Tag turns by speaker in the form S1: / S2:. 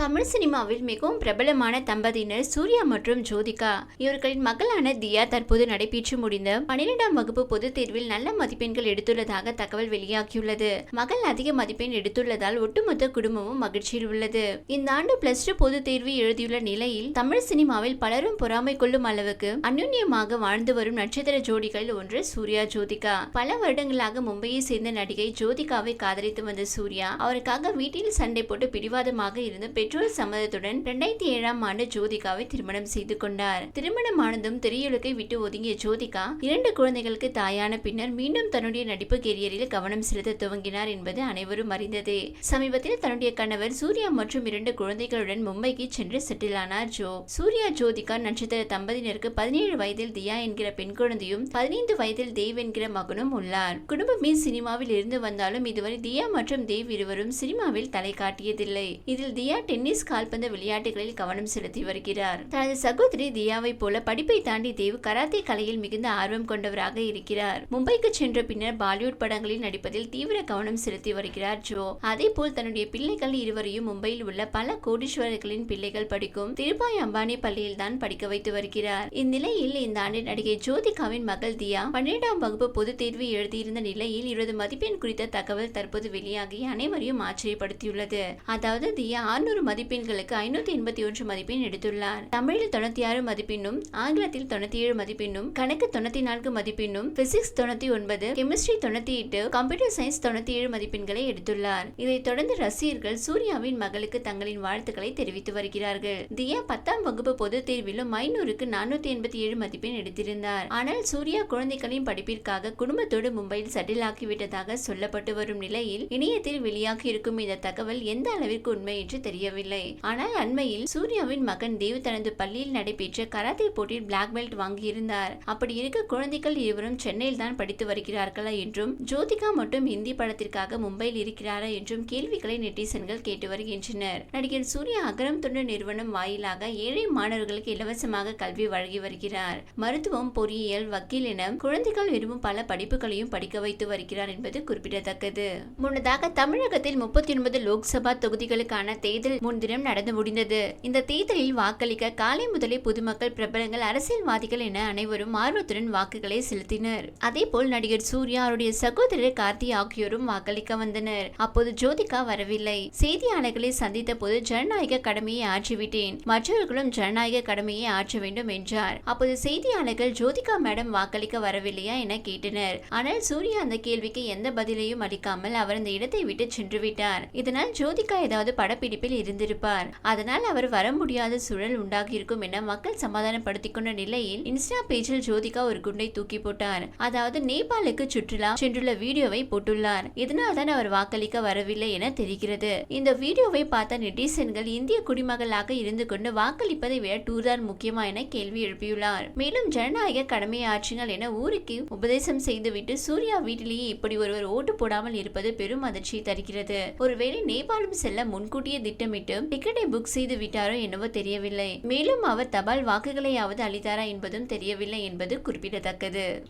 S1: தமிழ் சினிமாவில் மிகவும் பிரபலமான தம்பதியினர் சூர்யா மற்றும் ஜோதிகா. இவர்களின் மகளான தியா தற்போது நடைபெற்று முடிந்த பன்னிரெண்டாம் வகுப்பு பொதுத் தேர்வில் நல்ல மதிப்பெண்கள் எடுத்துள்ளதாக தகவல் வெளியாகியுள்ளது. மகள் அதிக மதிப்பெண் எடுத்துள்ளதால் ஒட்டுமொத்த குடும்பமும் மகிழ்ச்சியில் உள்ளது. இந்த ஆண்டு பிளஸ் டூ பொதுத் தேர்வு எழுதியுள்ள நிலையில் தமிழ் சினிமாவில் பலரும் பொறாமை கொள்ளும் அளவுக்கு அந்யுன்யமாக வாழ்ந்து வரும் நட்சத்திர ஜோடிகளில் ஒன்று சூர்யா ஜோதிகா. பல வருடங்களாக மும்பையை சேர்ந்த நடிகை ஜோதிகாவை காதலித்து வந்த சூர்யா அவருக்காக வீட்டில் சண்டை போட்டு பிடிவாதமாக இருந்து பெற்றோர் சம்மதத்துடன் இரண்டாயிரத்தி ஏழாம் ஆண்டு ஜோதிகாவை திருமணம் செய்து கொண்டார். திருமணமானதும் திரையுலகை விட்டு ஒதுங்கிய ஜோதிகா இரண்டு குழந்தைகளுக்கு தாயான பின்னர் மீண்டும் தன்னுடைய நடிப்பு கெரியரில் கவனம் செலுத்த துவங்கினார் என்பது அனைவரும் அறிந்ததே. சமீபத்தில் தன்னுடைய கணவர் சூர்யா மற்றும் இரண்டு குழந்தைகளுடன் மும்பைக்கு சென்று செட்டில் ஆனார் ஜோ. சூர்யா ஜோதிகா நட்சத்திர தம்பதியினருக்கு பதினேழு வயதில் தியா என்கிற பெண் குழந்தையும் பதினைந்து வயதில் தேவ் என்கிற மகனும் உள்ளார். குடும்பமே சினிமாவில் இருந்து வந்தாலும் இதுவரை தியா மற்றும் தேவ் இருவரும் சினிமாவில் தலை காட்டியதில்லை. இதில் தியா டென்னிஸ் கால்பந்து விளையாட்டுகளில் கவனம் செலுத்தி வருகிறார். தனது சகோதரி தியாவை போல படிப்பை தாண்டி தேவ் கராத்தே கலையில் மிகுந்த ஆர்வம் கொண்டவராக இருக்கிறார். மும்பைக்கு சென்ற பின்னர் பாலிவுட் படங்களில் நடிப்பதில் தீவிர கவனம் செலுத்தி வருகிறார் ஜோ. அதே போல் தன்னுடைய பிள்ளைகள் இருவரையும் மும்பையில் உள்ள பல கோடீஸ்வரர்களின் பிள்ளைகள் படிக்கும் திருபாய் அம்பானி பள்ளியில் தான் படிக்க வைத்து வருகிறார். இந்நிலையில் இந்த ஆண்டு நடிகை ஜோதிகாவின் மகள் தியா பன்னிரெண்டாம் வகுப்பு பொதுத் தேர்வு எழுதியிருந்த நிலையில் இவரது மதிப்பெண் குறித்த தகவல் தற்போது வெளியாகி அனைவரையும் ஆச்சரியப்படுத்தியுள்ளது. அதாவது தியா ஆறுநூறு மதிப்பெண்களுக்கு ஐநூத்தி எண்பத்தி ஒன்று மதிப்பெண் எடுத்துள்ளார். தமிழில் தொண்ணூத்தி ஆறு மதிப்பெண்ணும் ஆங்கிலத்தில் தொண்ணூத்தி ஏழு மதிப்பெண்ணும் கணக்கு தொண்ணூத்தி நான்கு மதிப்பெண்ணும் பிசிக்ஸ் தொண்ணூத்தி ஒன்பது கெமிஸ்ட்ரி தொண்ணூத்தி எட்டு கம்ப்யூட்டர் சயின்ஸ் தொண்ணூத்தி ஏழு மதிப்பெண்களை எடுத்துள்ளார். இதைத் தொடர்ந்து ரசிகர்கள் சூர்யாவின் மகளுக்கு தங்களின் வாழ்த்துக்களை தெரிவித்து வருகிறார்கள். தியா பத்தாம் வகுப்பு பொதுத் தேர்விலும் ஐநூறுக்கு நானூத்தி எண்பத்தி ஏழு மதிப்பெண் எடுத்திருந்தார். ஆனால் சூர்யா குழந்தைகளின் படிப்பிற்காக குடும்பத்தோடு மும்பையில் செட்டில் ஆக்கிவிட்டதாக சொல்லப்பட்டு வரும் நிலையில் இணையத்தில் வெளியாகி இருக்கும் இந்த தகவல் எந்த அளவிற்கு உண்மை என்று தெரியவில்லை. ஆனால் அண்மையில் சூர்யாவின் மகன் தேவ் தனது பள்ளியில் நடைபெற்ற கராத்தே போட்டியில் பிளாக் பெல்ட் வாங்கியிருந்தார். அப்படி இருக்க குழந்தைகள் இருவரும் சென்னையில் தான் படித்து வருகிறார்களா என்றும் ஜோதிகா மட்டும் இந்தி படத்திற்காக மும்பையில் இருக்கிறாரா என்றும் கேள்விகளை நெட்டிசன்கள் கேட்டு வருகின்றனர். நடிகர் சூர்யா அகரம் தொண்டு நிறுவனம் வாயிலாக ஏழை மாணவர்களுக்கு இலவசமாக கல்வி வழங்கி வருகிறார். மருத்துவம் பொறியியல் வக்கீல் என குழந்தைகள் விரும்பும் பல படிப்புகளையும் படிக்க வைத்து வருகிறார் என்பது குறிப்பிடத்தக்கது. முன்னதாக தமிழகத்தில் முப்பத்தி ஒன்பது லோக்சபா தொகுதிகளுக்கான தேர்தல் முன்தினம் நடந்து முடிந்தது. இந்த தேர்தலில் வாக்களிக்க காலை முதலே பொதுமக்கள் பிரபலங்கள் அரசியல்வாதிகள் என அனைவரும் ஆர்வத்துடன் வாக்குகளை செலுத்தினர். அதேபோல் நடிகர் சூர்யா அவருடைய சகோதரர் கார்த்தி ஆகியோரும் வாக்களிக்க வந்தனர். அப்போது ஜோதிகா வரவில்லை. செய்தியாளர்களை சந்தித்த போது ஜனநாயக கடமையை ஆற்றிவிட்டேன். மற்றவர்களும் ஜனநாயக கடமையை ஆற்ற வேண்டும் என்றார். அப்போது செய்தியாளர்கள் ஜோதிகா மேடம் வாக்களிக்க வரவில்லையா? என கேட்டனர். ஆனால் சூர்யா அந்த கேள்விக்கு எந்த பதிலையும் அளிக்காமல் அவர் அந்த இடத்தை விட்டு சென்று விட்டார் இதனால் ஜோதிகா ஏதாவது படப்பிடிப்பில் இருந்திருப்பார். அதனால் அவர் வர முடியாத சூழல் உண்டாகியிருக்கும் என மக்கள் சமாதானப்படுத்திக் கொண்ட நிலையில் இன்ஸ்டா பேஜில் ஜோதிகா ஒரு குண்டை தூக்கி போட்டார். அதாவது நேபாளுக்கு சுற்றுலா சென்றுள்ள வீடியோவை போட்டுள்ளார். இதனால் தான் அவர் வாக்களிக்க வரவில்லை என தெரிகிறது. இந்த வீடியோவை பார்த்த நெட்டிசன்கள் இந்திய குடிமகளாக இருந்து கொண்டு வாக்களிப்பதை விட டூர் தான் முக்கியமா என கேள்வி எழுப்பியுள்ளார். மேலும் ஜனநாயக கடமையை ஆற்றுங்கள் என ஊருக்கு உபதேசம் செய்துவிட்டு சூர்யா வீட்டிலேயே இப்படி ஒருவர் ஓட்டு போடாமல் இருப்பது பெரும் அதிர்ச்சியை தருகிறது. ஒருவேளை நேபாளம் செல்ல முன்கூட்டியே திட்டமிட்டு டிக்கெட்டை புக் செய்து விட்டாரோ என்னவோ தெரியவில்லை. மேலும் அவர் தபால் வாக்குகளையாவது அளித்தாரா என்பதும் தெரியவில்லை என்பது குறிப்பிடத்தக்கது.